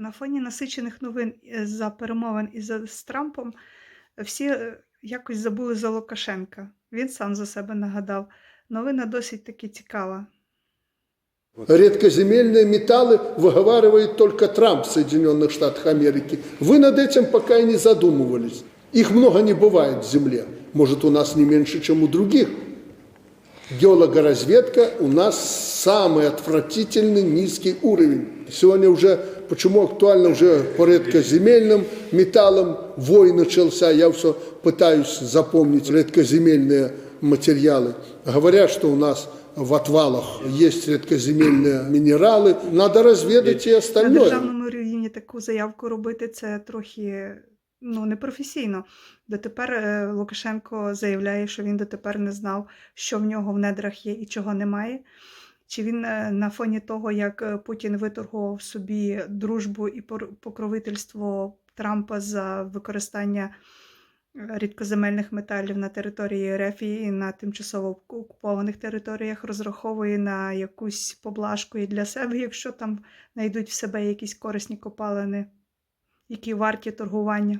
На фоні насичених новин е, за перемовин із з Трампом всі е, якось забули за Лукашенка. Він сам за себе нагадав. Новина досить таки цікава. Редкоземельные металлы выговаривает только Трамп в Соединенных Штатах Америки. Вы над этим пока и не задумывались. Их много не бывает в Земле. Может, у нас не меньше, чем у других. Геологоразведка у нас самый отвратительный низкий уровень. Сегодня уже, почему актуально уже по редкоземельным металлам, вой начался, я все пытаюсь запомнить редкоземельные материалы. Говорят, что у нас в отвалах есть редкоземельные минералы. Надо разведать и На остальное. державному рівні таку заявку робити це трохи ну, непрофесійно. Дотепер е, Лукашенко заявляє, що він дотепер не знав, що в нього в недрах є і чого немає. Чи він е, на фоні того, як е, Путін виторгував собі дружбу і покровительство Трампа за використання е, рідкоземельних металів на території РФ і на тимчасово окупованих територіях, розраховує на якусь поблажку і для себе, якщо там знайдуть в себе якісь корисні копалини, які варті торгування.